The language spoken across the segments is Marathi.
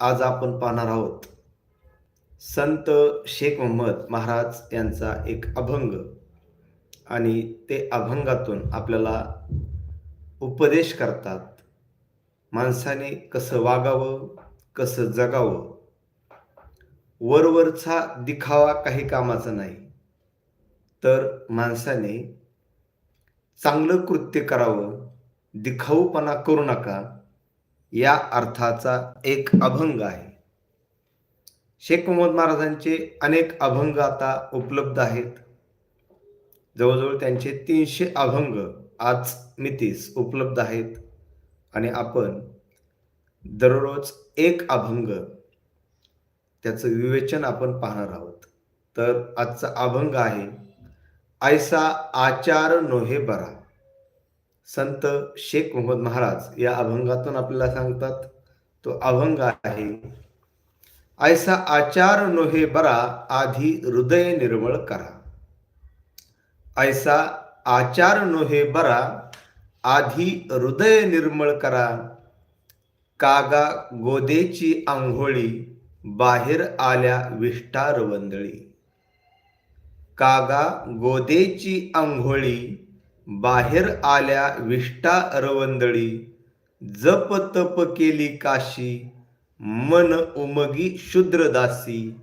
आज आपण पाहणार आहोत संत शेख मोहम्मद महाराज यांचा एक अभंग. आणि ते अभंगातून आपल्याला उपदेश करतात. माणसाने कसं वागावं कसं जगावं? वरवरचा दिखावा काही कामाचा नाही. तर माणसाने चांगलं कृत्य करावं दिखाऊपणा करू नका. या अर्थाचा एक अभंग आहे. शेख मोहम्मद महाराजांचे अनेक अभंग आता उपलब्ध आहेत. जवळजवळ त्यांचे तीनशे अभंग आज मितीस उपलब्ध आहेत. आणि आपण दररोज एक अभंग त्याचं विवेचन आपण पाहणार आहोत. तर आजचा अभंग आहे ऐसा आचार नोहे बरा. संत शेख मोहम्मद महाराज या अभंगातून आपल्याला सांगतात तो अभंग आहे ऐसा आचार नोहे बरा आधी हृदय निर्मळ करा. ऐसा आचार नोहे बरा आधी हृदय निर्मळ करा. कागा गोदेची आंघोळी बाहेर आल्या विष्टार वंदळी. कागा गोदेची आंघोळी बाहेर आल्या विष्टा रवंदळी जप तप केली काशी मन उमगी शूद्रदासी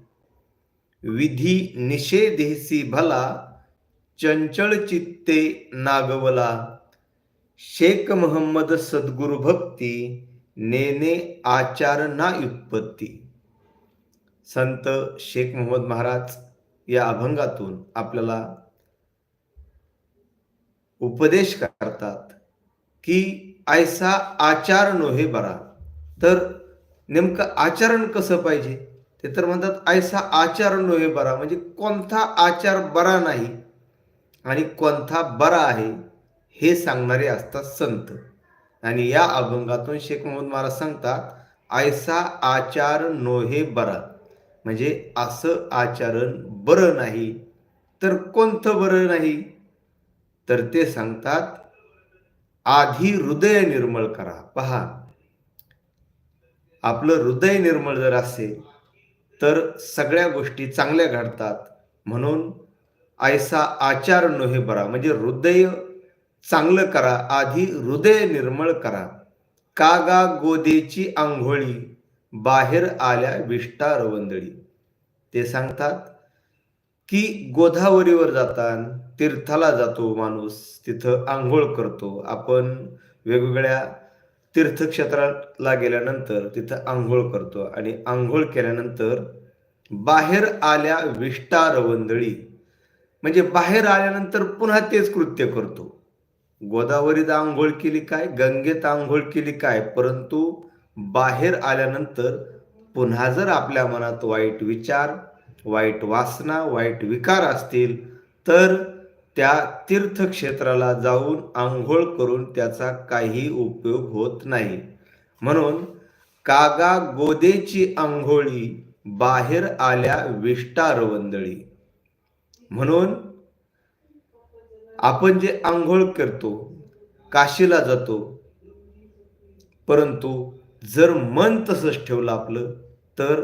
विधी निषेधेसी भला चंचल चित्ते नागवला. शेख महम्मद सद्गुरु भक्ती नेने आचार ना उत्पत्ती संत शेख मोहम्मद महाराज या अभंगातून आपल्याला उपदेश करतात की ऐसा आचार नोहे बरा. तर नेमकं आचरण कसं पाहिजे? ते तर म्हणतात ऐसा आचार नोहे बरा. म्हणजे कोणता आचार बरा नाही आणि कोणता बरा आहे हे सांगणारे असतात संत. आणि या अभंगातून शेख मोहम्मद महाराज सांगतात ऐसा आचार नोहे बरा. म्हणजे असं आचरण बरं नाही तर कोणतं बरं नाही? तर ते सांगतात आधी हृदय निर्मळ करा. पहा आपलं हृदय निर्मळ जर असेल तर सगळ्या गोष्टी चांगल्या घडतात. म्हणून ऐसा आचार नोहे बरा. म्हणजे हृदय चांगलं करा आधी हृदय निर्मळ करा. कागा गोदेची आंघोळी बाहेर आल्या विष्टा रवंदळी. ते सांगतात की गोदावरीवर जाताना तीर्थाला जातो माणूस तिथं आंघोळ करतो. आपण वेगवेगळ्या तीर्थक्षेत्राला गेल्यानंतर तिथं आंघोळ करतो आणि आंघोळ केल्यानंतर बाहेर आल्या विष्टा रवंदळी. म्हणजे बाहेर आल्यानंतर पुन्हा तेच कृत्य करतो. गोदावरीत आंघोळ केली काय गंगेत आंघोळ केली काय परंतु बाहेर आल्यानंतर पुन्हा जर आपल्या मनात वाईट विचार वाईट वासना वाईट विकार असतील तर त्या तीर्थक्षेत्राला जाऊन आंघोळ करून त्याचा काही उपयोग होत नाही. म्हणून कागा गोदेची आंघोळी बाहेर आल्या विष्टा रवंदळी. म्हणून आपण जे आंघोळ करतो काशीला जातो परंतु जर मन तसंच ठेवलं आपलं तर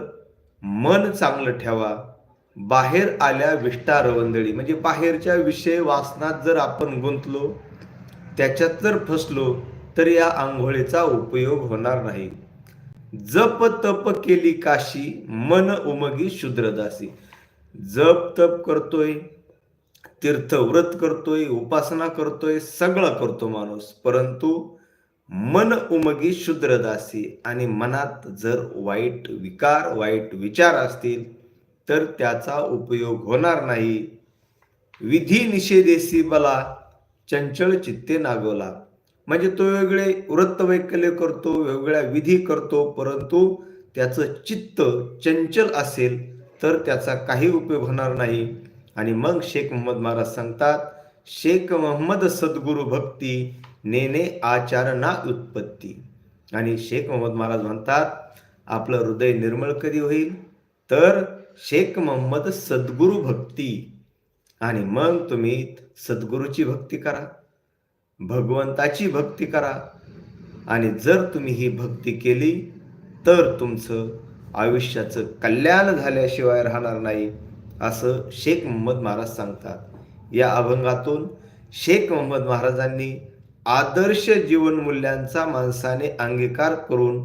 मन चांगलं ठेवा. बाहेर आल्या विष्टा रवंदळी. म्हणजे बाहेरच्या विषय वासनात जर आपण गुंतलो त्याच्यात जर फसलो तर या आंघोळीचा उपयोग होणार नाही. जप तप केली काशी मन उमगी शूद्रदासी जप तप करतोय तीर्थव्रत करतोय उपासना करतोय सगळं करतो माणूस. परंतु मन उमगी शूद्रदासी आणि मनात जर वाईट विकार वाईट विचार असतील तर त्याचा उपयोग होणार नाही. विधी निषेधेसी बला चंचल चित्ते नागवला. म्हणजे तो वेगळे वृत्तवैकल्य करतो वेगवेगळ्या विधी करतो परंतु त्याचं चित्त चंचल असेल तर त्याचा काही उपयोग होणार नाही. आणि मग शेख मोहम्मद महाराज सांगतात शेख मोहम्मद सद्गुरु भक्ती नेने आचार ना उत्पत्ती. आणि शेख मोहम्मद महाराज म्हणतात आपलं हृदय निर्मळ कधी होईल? तर शेख मोहम्मद सद्गुरु भक्ती. आणि मग तुम्ही सद्गुरूची भक्ती करा भगवंताची भक्ती करा. आणि जर तुम्ही ही भक्ती केली तर तुमचं आयुष्याचं कल्याण झाल्याशिवाय राहणार नाही असं शेख मोहम्मद महाराज सांगतात. या अभंगातून शेख मोहम्मद महाराजांनी आदर्श जीवनमूल्यांचा माणसाने अंगीकार करून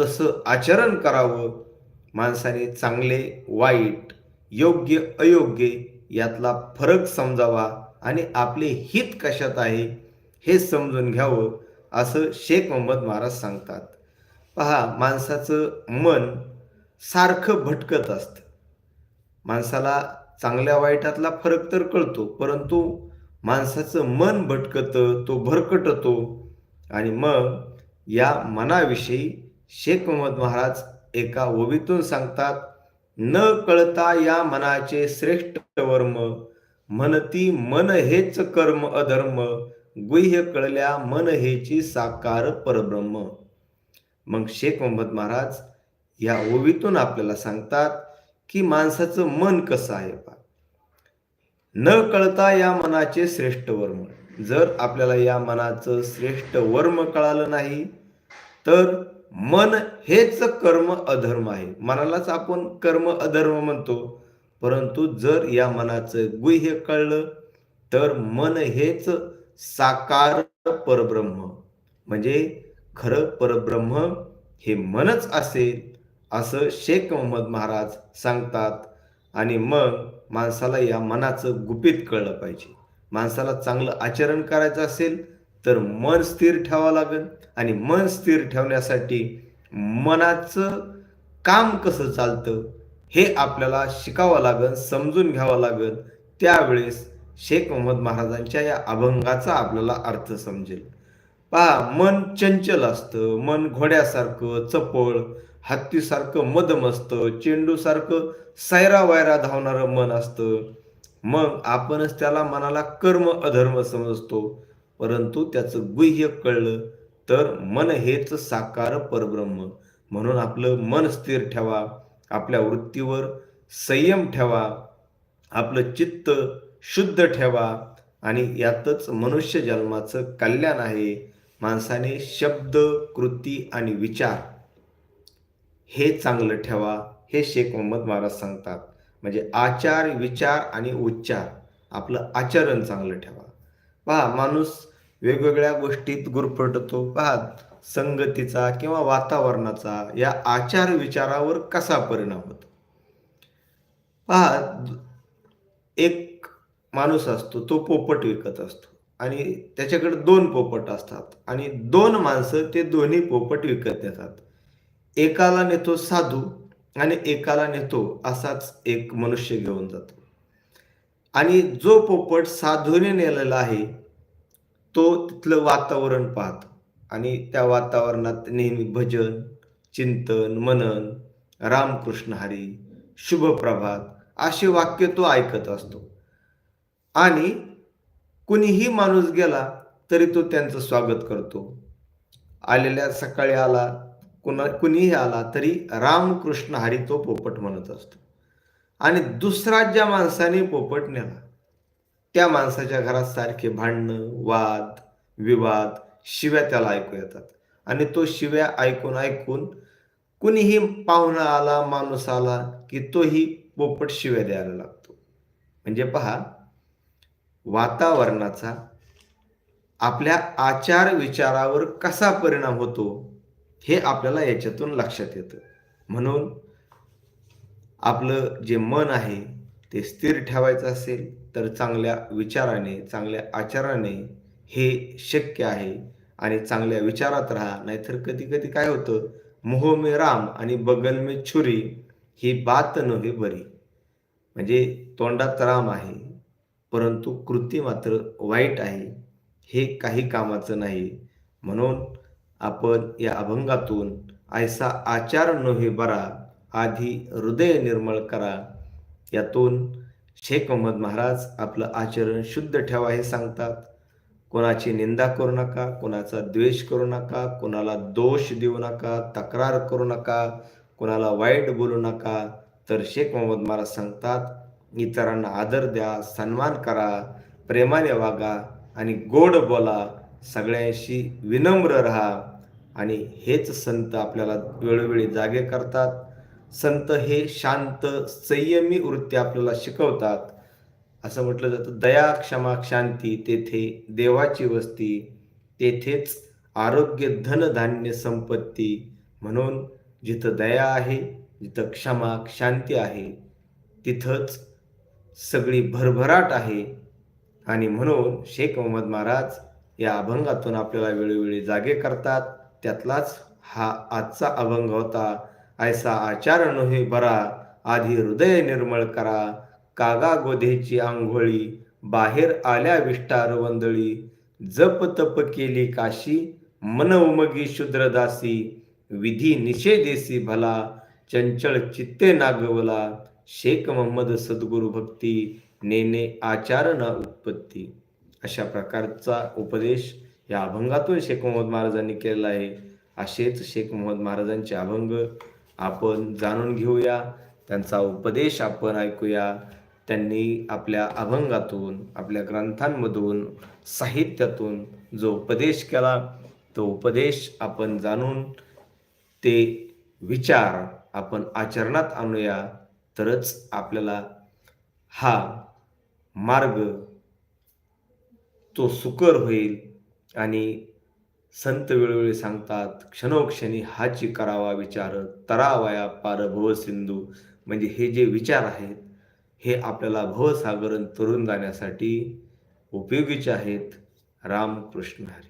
तसं आचरण करावं माणसाने चांगले वाईट योग्य अयोग्य यातला फरक समजावा आणि आपले हित कशात आहे हे समजून घ्यावं असं शेख मोहम्मद महाराज सांगतात. पहा माणसाचं मन सारखं भटकत असतं. माणसाला चांगल्या वाईटातला फरक तर कळतो परंतु माणसाचं मन भटकतं तो भरकटतो आणि मग या मनाविषयी शेख मोहम्मद महाराज एका ओवीतून सांगतात न कळता या मनाचे श्रेष्ठ वर्म म्हणती मन हेच कर्म अधर्म गुह्य कळल्या मन हेची साकार परब्रह्म. मग शेख मोहम्मद महाराज या ओवीतून आपल्याला सांगतात की माणसाचं मन कसं आहे पा न कळता या मनाचे श्रेष्ठ वर्म जर आपल्याला या मनाचं श्रेष्ठ वर्म कळालं नाही तर मन हेच कर्म अधर्म आहे. मनालाच आपण कर्म अधर्म म्हणतो. परंतु जर या मनाचं गुह्य कळलं तर मन हेच साकार परब्रह्म. म्हणजे खरं परब्रह्म हे मनच असेल असं शेख मोहम्मद महाराज सांगतात. आणि मग माणसाला या मनाचं गुपित कळलं पाहिजे. माणसाला चांगलं आचरण करायचं असेल तर मन स्थिर ठेवावं लागेल. आणि मन स्थिर ठेवण्यासाठी मनाचं काम कसं चालतं हे आपल्याला शिकावं लागेल समजून घ्यावं लागेल. त्यावेळेस शेख मोहम्मद महाराजांच्या या अभंगाचा आपल्याला अर्थ समजेल. पहा मन चंचल असतं मन घोड्यासारखं चपळ हत्तीसारखं मदम असतं चेंडूसारखं सैरा वायरा धावणारं मन असतं. मग आपणच त्याला मनाला कर्म अधर्म समजतो. परंतु त्याचं गुह्य कळलं तर मन हेच साकार परब्रह्म. म्हणून आपलं मन स्थिर ठेवा आपल्या वृत्तीवर संयम ठेवा आपलं चित्त शुद्ध ठेवा आणि यातच मनुष्य जन्माचं कल्याण आहे. माणसाने शब्द कृती आणि विचार हे चांगलं ठेवा हे शेख मोहम्मद महाराज सांगतात. म्हणजे आचार विचार आणि उच्चार आपलं आचरण चांगलं ठेवा. पहा माणूस वेगवेगळ्या गोष्टीत गुरफटतो. पहा संगतीचा किंवा वातावरणाचा या आचार विचारावर कसा परिणाम होतो? पहा एक माणूस असतो तो पोपट विकत असतो. आणि त्याच्याकडे दोन पोपट असतात आणि दोन माणसं ते दोन्ही पोपट विकत येतात. एकाला नेतो साधू आणि एकाला नेतो असाच एक मनुष्य घेऊन जातो. आणि जो पोपट साधूने नेलेला आहे तो तिथलं वातावरण पाहतो. आणि त्या वातावरणात नेहमी भजन चिंतन मनन रामकृष्ण हरी शुभप्रभात असे वाक्य तो ऐकत असतो. आणि कुणीही माणूस गेला तरी तो त्यांचं स्वागत करतो. आलेल्या सकाळी आला कुणा कुणीही आला तरी रामकृष्ण हरी तो पोपट म्हणत असतो. आणि दुसरा ज्या माणसाने पोपट नेला त्या माणसाच्या घरात सारखे भांडणं वाद विवाद शिव्या त्याला ऐकू येतात. आणि तो शिव्या ऐकून ऐकून कुणीही पाहुणा आला माणूस आला की तोही पोपट शिव्या द्यायला लागतो. म्हणजे पहा वातावरणाचा आपल्या आचार विचारावर कसा परिणाम होतो हे आपल्याला याच्यातून लक्षात येतं. म्हणून आपलं जे मन आहे ते स्थिर ठेवायचं असेल तर चांगल्या विचाराने चांगल्या आचाराने हे शक्य आहे. आणि चांगल्या विचारात राहा. नाहीतर कधी कधी काय होतं? मोह मे राम आणि बगल मे छुरी ही बात नव्हे बरी. म्हणजे तोंडात राम आहे परंतु कृती मात्र वाईट आहे. हे काही कामाचं नाही. म्हणून आपण या अभंगातून ऐसा आचार नव्हे बरा आधी हृदय निर्मळ करा. यातून शेख मोहम्मद महाराज आपलं आचरण शुद्ध ठेवा हे सांगतात. कोणाची निंदा करू नका कोणाचा द्वेष करू नका कोणाला दोष देऊ नका तक्रार करू नका कोणाला वाईट बोलू नका. तर शेख मोहम्मद महाराज सांगतात इतरांना आदर द्या सन्मान करा प्रेमाने वागा आणि गोड बोला. सगळ्यांशी विनम्र राहा आणि हेच संत आपल्याला वेळोवेळी जागे करतात. संत हे शांत संयमी वृत्ती आपल्याला शिकवतात. असं म्हटलं जातं दया क्षमा शांती तेथे देवाची वस्ती तेथेच आरोग्य धन धान्य संपत्ती. म्हणून जिथं दया आहे जिथं क्षमा शांती आहे तिथंच सगळी भरभराट आहे. आणि म्हणून शेख मोहम्मद महाराज या अभंगातून आपल्याला वेळोवेळी जागे करतात. त्यातलाच हा आजचा अभंग होता ऐसा आचार हे बरा आधी हृदय निर्मळ करा. कागा गोधेची आंघोळी बाहेर आल्या विष्टार वंदळी. जप तप केली काशी मन उमगी शूद्रदासी विधी निषेधेसी भला चंचळ चित्ते नागवला. शेख मोहम्मद सद्गुरु भक्ती नेने आचार उत्पत्ती. अशा प्रकारचा उपदेश या अभंगातून शेख मोहम्मद महाराजांनी केलेला आहे. असेच शेख मोहम्मद महाराजांचे अभंग आपण जाणून घेऊया त्यांचा उपदेश आपण ऐकूया. त्यांनी आपल्या अभंगातून आपल्या ग्रंथांमधून साहित्यातून जो उपदेश केला तो उपदेश आपण जाणून ते विचार आपण आचरणात आणूया. तरच आपल्याला हा मार्ग तो सुकर होईल आणि संत वेळोवेळी सांगतात क्षणोक्षणी हाची करावा विचार तरावया पार भवसिंधू म्हणजे हे जे विचार आहेत हे आपल्याला भवसागरण तरुण जाण्यासाठी उपयोगीचे आहेत. रामकृष्ण हरी.